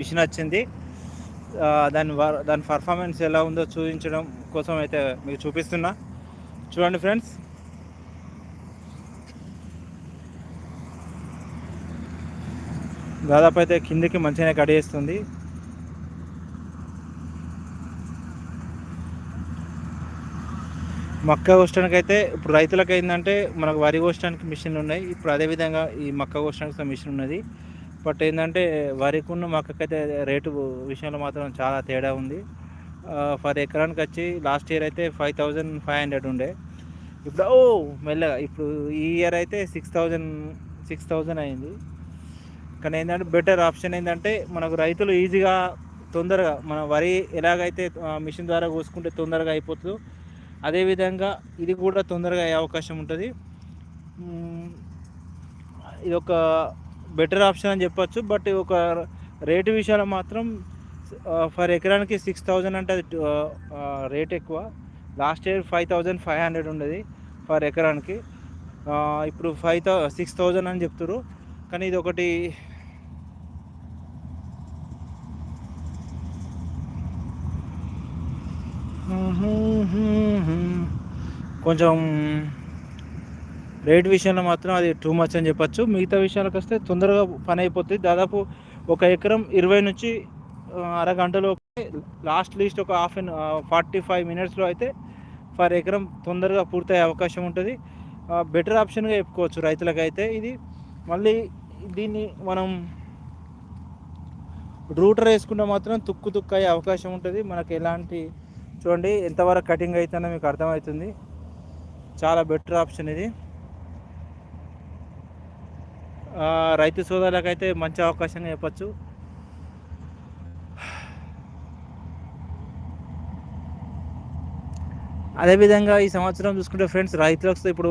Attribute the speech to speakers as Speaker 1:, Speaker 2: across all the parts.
Speaker 1: Machine వచ్చింది దాని వర్- దాని పర్ఫార్మెన్స్ ఎలా ఉందో చూపించడం కోసం అయితే మీకు చూపిస్తున్నా. చూడండి ఫ్రెండ్స్ దాదాపు అయితే కిందికి మంచిగానే కడిగేస్తుంది మక్క కోసడానికి అయితే ఇప్పుడు రైతులకు ఏంటంటే మనకు వరి కోసడానికి మిషన్లు ఉన్నాయి. ఇప్పుడు అదేవిధంగా ఈ మక్క కోసడానికి మిషన్ ఉన్నది. బట్ ఏంటంటే వరికున్న మొక్కకైతే రేటు విషయంలో మాత్రం చాలా తేడా ఉంది. ఫర్ ఎకరానికి వచ్చి లాస్ట్ ఇయర్ అయితే ఫైవ్ థౌజండ్ ఫైవ్ హండ్రెడ్ ఉండే. ఇప్పుడు ఓ మెల్లగా ఇప్పుడు ఈ ఇయర్ అయితే సిక్స్ థౌజండ్ సిక్స్ థౌజండ్ అయింది. కానీ ఏంటంటే బెటర్ ఆప్షన్ ఏంటంటే మనకు రైతులు ఈజీగా తొందరగా మన వరి ఎలాగైతే మిషన్ ద్వారా కోసుకుంటే తొందరగా అయిపోతుందో అదేవిధంగా ఇది కూడా తొందరగా అయ్యే అవకాశం ఉంటుంది. ఇది ఒక బెటర్ ఆప్షన్ అని చెప్పొచ్చు. బట్ ఒక రేటు విషయాలు మాత్రం ఫర్ ఎకరానికి సిక్స్ థౌజండ్ అంటే అది రేట్ ఎక్కువ. Last year five thousand five hundred ఉండేది ఫర్ ఎకరానికి. ఇప్పుడు ఫైవ్ థౌ సిక్స్ థౌజండ్ అని చెప్తారు కానీ ఇది ఒకటి కొంచెం రేట్ విషయంలో మాత్రం అది టూ మచ్ అని చెప్పొచ్చు. మిగతా విషయాలకు వస్తే తొందరగా పని అయిపోతుంది దాదాపు ఒక ఎకరం ఇరవై నుంచి అరగంటలో లాస్ట్ లీస్ట్ ఒక హాఫ్ అన్ ఫార్టీ ఫైవ్ మినిట్స్లో అయితే ఫర్ ఎకరం తొందరగా పూర్తయ్యే అవకాశం ఉంటుంది. బెటర్ ఆప్షన్గా చెప్పుకోవచ్చు రైతులకైతే. ఇది మళ్ళీ దీన్ని మనం రూటర్ వేసుకుంటే మాత్రం తుక్కు తుక్కు అయ్యే అవకాశం ఉంటుంది. మనకి ఎలాంటి చూడండి ఎంతవరకు కటింగ్ అవుతుందో మీకు అర్థమవుతుంది. చాలా బెటర్ ఆప్షన్ ఇది. రైతు సోదరులకైతే మంచి అవకాశంగా చెప్పచ్చు. అదేవిధంగా ఈ సంవత్సరం చూసుకుంటే ఫ్రెండ్స్ రైతులకు ఇప్పుడు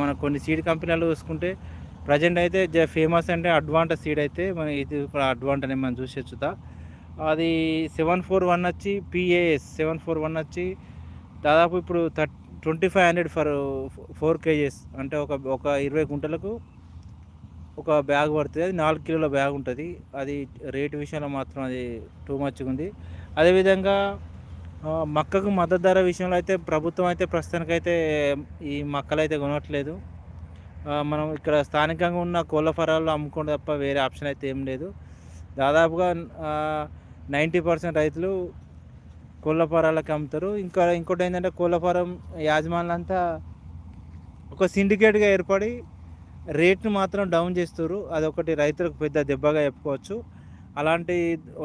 Speaker 1: మన కొన్ని సీడ్ కంపెనీలు చూసుకుంటే ప్రజెంట్ అయితే ఫేమస్ అంటే అడ్వాంట సీడ్ అయితే మన ఇది కూడా అడ్వాంట అని మనం చూసేచ్చుతా అది సెవెన్ ఫోర్ వన్ వచ్చి పిఏఎస్ సెవెన్ ఫోర్ వన్ వచ్చి దాదాపు ఇప్పుడు థర్ twenty five hundred for four cages. అంటే ఒక ఒక ఇరవై గుంటలకు ఒక బ్యాగ్ పడుతుంది. అది నాలుగు కిలోల బ్యాగ్ ఉంటుంది. అది రేటు విషయంలో మాత్రం అది టూ మచ్గా ఉంది. అదేవిధంగా మక్కకు మద్దతు ధర విషయంలో అయితే ప్రభుత్వం అయితే ప్రస్తుతానికైతే ఈ మక్కలు అయితే కొనట్లేదు మనం ఇక్కడ స్థానికంగా ఉన్న కోళ్ళ ఫరాలు అమ్ముకోవడం తప్ప వేరే ఆప్షన్ అయితే ఏం లేదు. దాదాపుగా నైంటీ పర్సెంట్ రైతులు కోళ్ళ ఫారాలకు అమ్ముతారు. ఇంకా ఇంకోటి ఏంటంటే కోళ్ళ ఫారం యాజమాన్యంతా ఒక సిండికేట్గా ఏర్పడి రేట్ను మాత్రం డౌన్ చేస్తారు అదొకటి రైతులకు పెద్ద దెబ్బగా చెప్పుకోవచ్చు. అలాంటి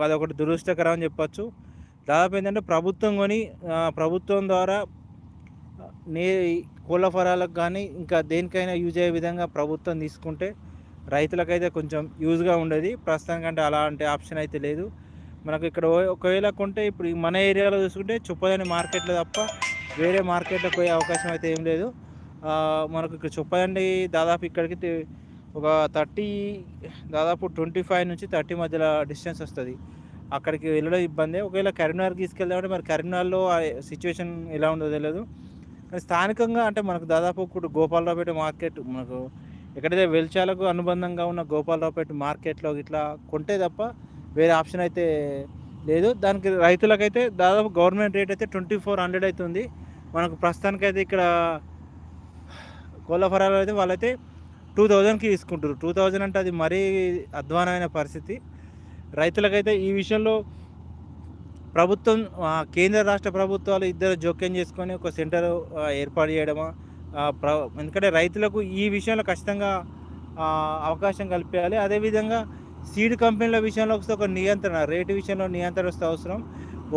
Speaker 1: అదొకటి దురదృష్టకరం అని చెప్పచ్చు. దాదాపు ఏంటంటే ప్రభుత్వం కొని ప్రభుత్వం ద్వారా నే కోళ్ళ ఫరాలకు కానీ ఇంకా దేనికైనా యూజ్ అయ్యే విధంగా ప్రభుత్వం తీసుకుంటే రైతులకైతే కొంచెం యూజ్గా ఉండేది. ప్రస్తుతానికంటే అలాంటి ఆప్షన్ అయితే లేదు. మనకు ఇక్కడ ఒకవేళ కొంటే ఇప్పుడు మన ఏరియాలో చూసుకుంటే చుప్పదని మార్కెట్లో తప్ప వేరే మార్కెట్లో పోయే అవకాశం అయితే ఏం లేదు. మనకు ఇక్కడ చొప్పదండి దాదాపు ఇక్కడికి ఒక థర్టీ దాదాపు ట్వంటీ ఫైవ్ నుంచి థర్టీ మధ్యలో డిస్టెన్స్ వస్తుంది. అక్కడికి వెళ్ళడం ఇబ్బంది. ఒకవేళ కరీంనగర్ తీసుకెళ్దామంటే మరి కరీంనగర్లో సిచ్యువేషన్ ఎలా ఉందో తెలియదు కానీ స్థానికంగా అంటే మనకు దాదాపు ఇప్పుడు గోపాలరావుపేట మార్కెట్ మనకు ఎక్కడైతే వెల్చాలకు అనుబంధంగా ఉన్న గోపాలరావుపేట మార్కెట్లో ఇట్లా కొంటే తప్ప వేరే ఆప్షన్ అయితే లేదు. దానికి రైతులకైతే దాదాపు గవర్నమెంట్ రేట్ అయితే ట్వంటీ ఫోర్ హండ్రెడ్ అవుతుంది. మనకు ప్రస్తుతానికైతే ఇక్కడ కోళ్ళ ఫరాలు అయితే వాళ్ళైతే టూ థౌజండ్కి తీసుకుంటారు టూ థౌజండ్ అంటే అది మరీ అధ్వానమైన పరిస్థితి. రైతులకైతే ఈ విషయంలో ప్రభుత్వం కేంద్ర రాష్ట్ర ప్రభుత్వాలు ఇద్దరు జోక్యం చేసుకొని ఒక సెంటర్ ఏర్పాటు చేయడమా ప్ర ఎందుకంటే రైతులకు ఈ విషయంలో ఖచ్చితంగా అవకాశం కల్పించాలి. అదేవిధంగా సీడ్ కంపెనీల విషయంలో వస్తే ఒక నియంత్రణ రేటు విషయంలో నియంత్రణ వస్తే అవసరం.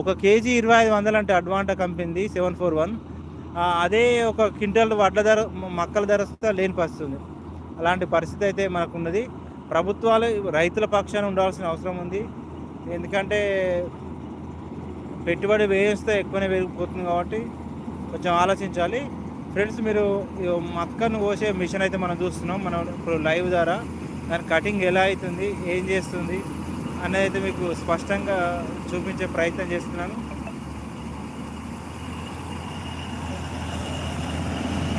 Speaker 1: ఒక కేజీ ఇరవై ఐదు వందలు అంటే అడ్వాంటా కంపెనీది సెవెన్ ఫోర్ వన్. అదే ఒక క్వింటల్ వడ్ల ధర మక్కల ధర లేని పరిస్థితి అలాంటి పరిస్థితి అయితే మనకున్నది. ప్రభుత్వాలు రైతుల పక్షాన ఉండాల్సిన అవసరం ఉంది. ఎందుకంటే పెట్టుబడి వేయిస్తే ఎక్కువనే పెరిగిపోతుంది కాబట్టి కొంచెం ఆలోచించాలి. ఫ్రెండ్స్ మీరు మక్కను కోసే మిషన్ అయితే మనం చూస్తున్నాం. మనం ఇప్పుడు లైవ్ ద్వారా. దాని కటింగ్ ఎలా అవుతుంది ఏం చేస్తుంది అనేది అయితే మీకు స్పష్టంగా చూపించే ప్రయత్నం చేస్తున్నాను.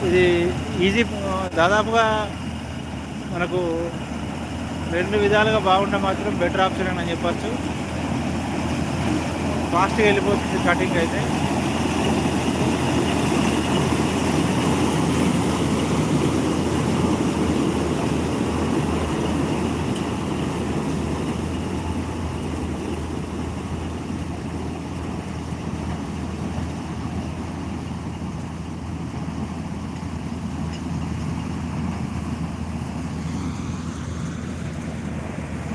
Speaker 1: ఇది ఈజీ దాదాపుగా మనకు రెండు విధాలుగా బాగుంటే మాత్రం బెటర్ ఆప్షన్ అని చెప్పచ్చు. ఫాస్ట్గా వెళ్ళిపోతుంది కటింగ్ అయితే.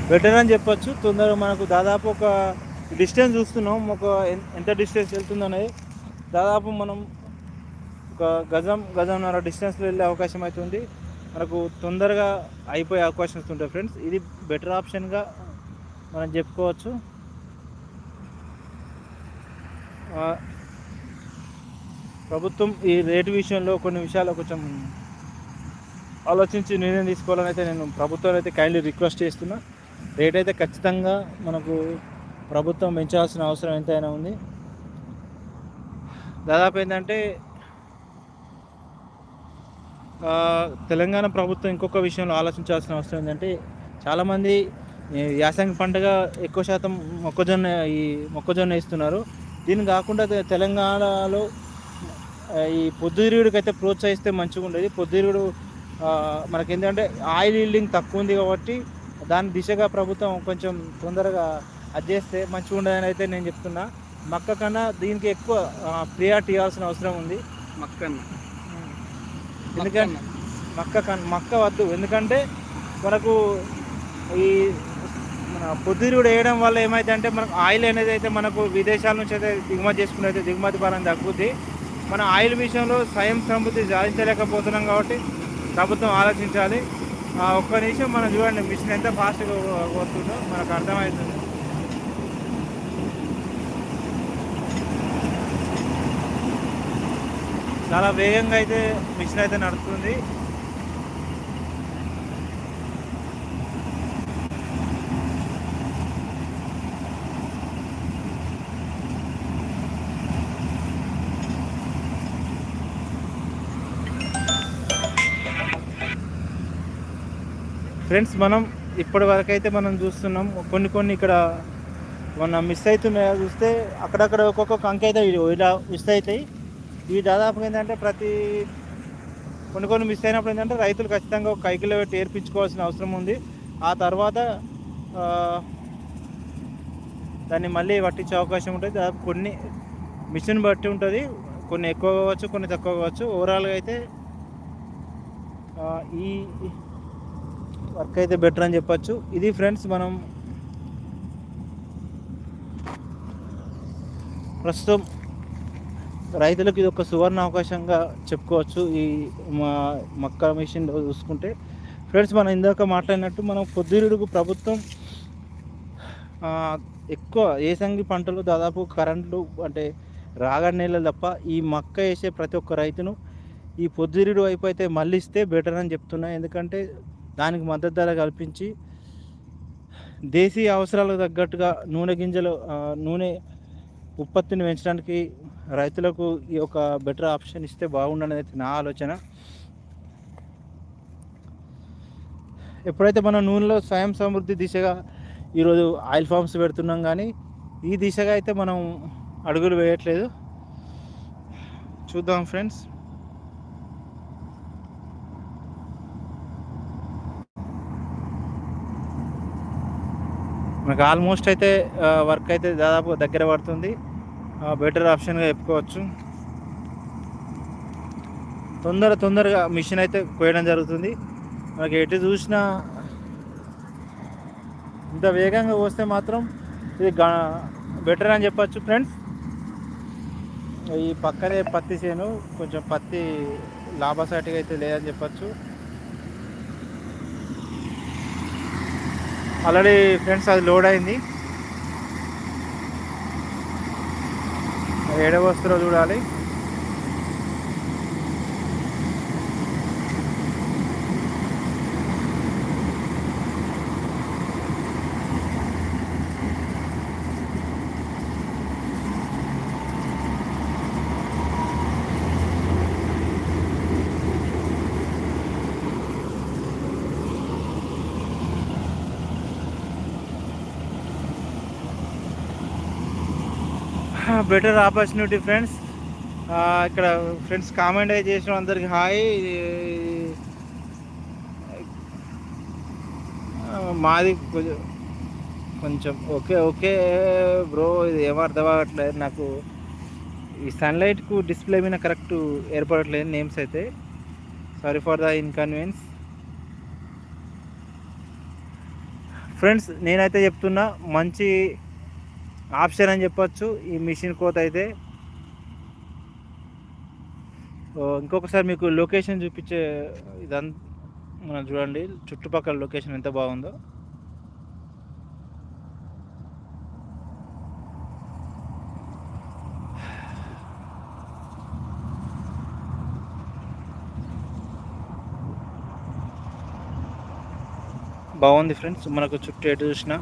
Speaker 1: బెటర్ అని చెప్పొచ్చు. తొందరగా మనకు దాదాపు ఒక డిస్టెన్స్ చూస్తున్నాం. ఒక ఎంత డిస్టెన్స్ వెళ్తుందనేది దాదాపు మనం ఒక గజం గజంన్నర డిస్టెన్స్లో వెళ్ళే అవకాశం అవుతుంది మనకు తొందరగా అయిపోయే అవకాశం ఉంటాయి ఫ్రెండ్స్ ఇది బెటర్ ఆప్షన్గా మనం చెప్పుకోవచ్చు. ప్రభుత్వం ఈ రేటు విషయంలో కొన్ని విషయాలు కొంచెం ఆలోచించి నిర్ణయం తీసుకోవాలని అయితే నేను ప్రభుత్వం అయితే కైండ్లీ రిక్వెస్ట్ చేస్తున్నా. రేట్ అయితే ఖచ్చితంగా మనకు ప్రభుత్వం పెంచాల్సిన అవసరం ఎంతైనా ఉంది. దాదాపు ఏంటంటే తెలంగాణ ప్రభుత్వం ఇంకొక విషయంలో ఆలోచించాల్సిన అవసరం ఏంటంటే చాలామంది యాసంగి పంటగా ఎక్కువ శాతం మొక్కజొన్న ఈ మొక్కజొన్న వేస్తున్నారు. దీన్ని కాకుండా తెలంగాణలో ఈ పొద్దుతిరుగుడికి అయితే ప్రోత్సహిస్తే మంచిగా ఉండేది పొద్దుతిరుగుడు మనకి ఏంటంటే ఆయిల్ ఈల్డింగ్ తక్కువ ఉంది కాబట్టి దాని దిశగా ప్రభుత్వం కొంచెం తొందరగా అది చేస్తే మంచిగా ఉండదని అయితే నేను చెప్తున్నా. మక్క కన్నా దీనికి ఎక్కువ ప్రియారిటీ ఇవ్వాల్సిన అవసరం ఉంది.
Speaker 2: మక్కన్న
Speaker 1: ఎందుకంటే మక్క కన్ మక్క వద్దు. ఎందుకంటే మనకు ఈ మన పొద్దురుడు వేయడం వల్ల ఏమైతే అంటే మనకు ఆయిల్ అనేది అయితే మనకు విదేశాల నుంచి అయితే దిగుమతి చేసుకుని అయితే దిగుమతి బలం తగ్గుద్ది. మన ఆయిల్ విషయంలో స్వయం సమృద్ధి సాధించలేకపోతున్నాం కాబట్టి ప్రభుత్వం ఆలోచించాలి. ఒక్క నిమిషం మనం చూడండి మిషన్ ఎంత ఫాస్ట్గా పోతుందో మనకు అర్థమవుతుంది. చాలా వేగంగా అయితే మిషన్ అయితే నడుస్తుంది. ఫ్రెండ్స్ మనం ఇప్పటి వరకు అయితే మనం చూస్తున్నాం కొన్ని కొన్ని ఇక్కడ మన మిస్ అవుతున్నాయో చూస్తే అక్కడక్కడ ఒక్కొక్క కంక అయితే ఇలా మిస్ అవుతాయి. ఇవి దాదాపుగా ఏంటంటే ప్రతి కొన్ని కొన్ని మిస్ అయినప్పుడు ఏంటంటే రైతులు ఖచ్చితంగా ఒక కైకిలో పెట్టి ఏర్పించుకోవాల్సిన అవసరం ఉంది. ఆ తర్వాత దాన్ని మళ్ళీ పట్టించే అవకాశం ఉంటుంది. దాదాపు కొన్ని మిషన్ బట్టి ఉంటుంది. కొన్ని ఎక్కువ కావచ్చు కొన్ని తక్కువ కావచ్చు. ఓవరాల్గా అయితే ఈ వర్క్ అయితే బెటర్ అని చెప్పొచ్చు. ఇది ఫ్రెండ్స్ మనం ప్రస్తుతం రైతులకు ఇది ఒక సువర్ణ అవకాశంగా చెప్పుకోవచ్చు. ఈ మా మక్క మిషన్ చూసుకుంటే ఫ్రెండ్స్ మనం ఇందాక మాట్లాడినట్టు మనం పొద్దురుడుకు ప్రభుత్వం ఎక్కువ ఏసంగి పంటలు దాదాపు కరెంట్లు అంటే రాగడి నీళ్ళు తప్ప ఈ మక్క వేసే ప్రతి ఒక్క రైతును ఈ పొద్దురుడు వైపు అయితే మళ్ళిస్తే బెటర్ అని చెప్తున్నా. ఎందుకంటే దానికి మద్దతు ధర కల్పించి దేశీయ అవసరాలకు తగ్గట్టుగా నూనె గింజలు నూనె ఉత్పత్తిని పెంచడానికి రైతులకు ఈ యొక్క బెటర్ ఆప్షన్ ఇస్తే బాగుండనేది అయితే నా ఆలోచన. ఎప్పుడైతే మనం నూనెలో స్వయం సమృద్ధి దిశగా ఈరోజు ఆయిల్ ఫామ్స్ పెడుతున్నాం కానీ ఈ దిశగా అయితే మనం అడుగులు వేయట్లేదు. చూద్దాం ఫ్రెండ్స్ మనకు ఆల్మోస్ట్ అయితే వర్క్ అయితే దాదాపు దగ్గర పడుతుంది. బెటర్ ఆప్షన్గా చెప్పుకోవచ్చు. తొందర తొందరగా మిషన్ అయితే కోయడం జరుగుతుంది. మనకి ఎటు చూసినా ఇంత వేగంగా వస్తే మాత్రం ఇది బెటర్ అని చెప్పచ్చు ఫ్రెండ్స్ ఈ పక్కనే పత్తి చేను కొంచెం పత్తి లాభసాటిగా అయితే లేదని చెప్పచ్చు. ఆల్రెడీ ఫ్రెండ్స్ అది లోడ్ అయింది. ఏడవ వస్తుందో చూడాలి. బెటర్ ఆపర్చునిటీ ఫ్రెండ్స్ ఇక్కడ ఫ్రెండ్స్ కామెంట్ అయితే చేసిన అందరికి హాయ్ మాది కొంచెం కొంచెం ఓకే ఓకే బ్రో ఇది ఏమర్థం అవ్వట్లేదు నాకు. ఈ సన్లైట్కు డిస్ప్లే మీద కరెక్ట్ ఏర్పడట్లేదు నేమ్స్ అయితే. Sorry for the inconvenience friends నేనైతే చెప్తున్నా మంచి ఆప్షన్ అని చెప్పొచ్చు. ఈ మిషన్ కోత అయితే. ఇంకొకసారి మీకు లొకేషన్ చూపించే ఇదంత మనం చూడండి. చుట్టుపక్కల లొకేషన్ ఎంత బాగుందో. బాగుంది ఫ్రెండ్స్. మనకు చుట్టూ ఎటు చూసినా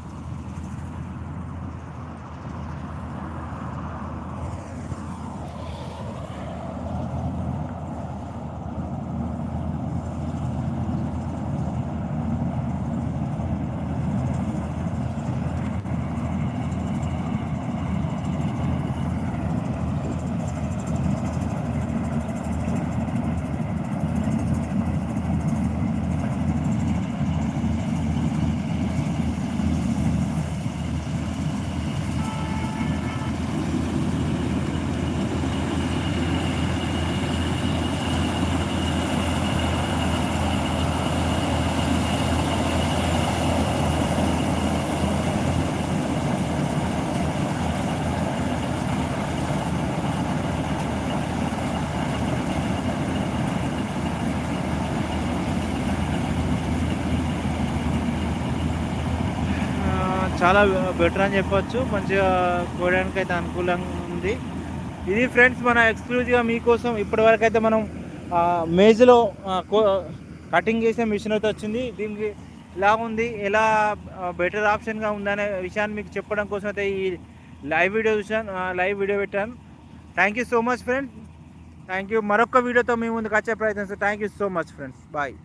Speaker 1: ఆ, చాలా బెటర్ అని చెప్పొచ్చు. మంచిగా కోయడానికి అయితే అనుకూలంగా ఉంది. ఇది ఫ్రెండ్స్ మన ఎక్స్క్లూజివ్గా మీకోసం ఇప్పటివరకు అయితే మనం మేజ్లో కటింగ్ చేసే మిషన్ అయితే వచ్చింది. దీనికి ఎలా ఉంది ఎలా బెటర్ ఆప్షన్గా ఉందనే విషయాన్ని మీకు చెప్పడం కోసం అయితే ఈ లైవ్ వీడియో చూసాను లైవ్ వీడియో పెట్టాను. Thank you so much friends thank you మరొక వీడియోతో మీ ముందుకు వచ్చే ప్రయత్నం thank you so much friends bye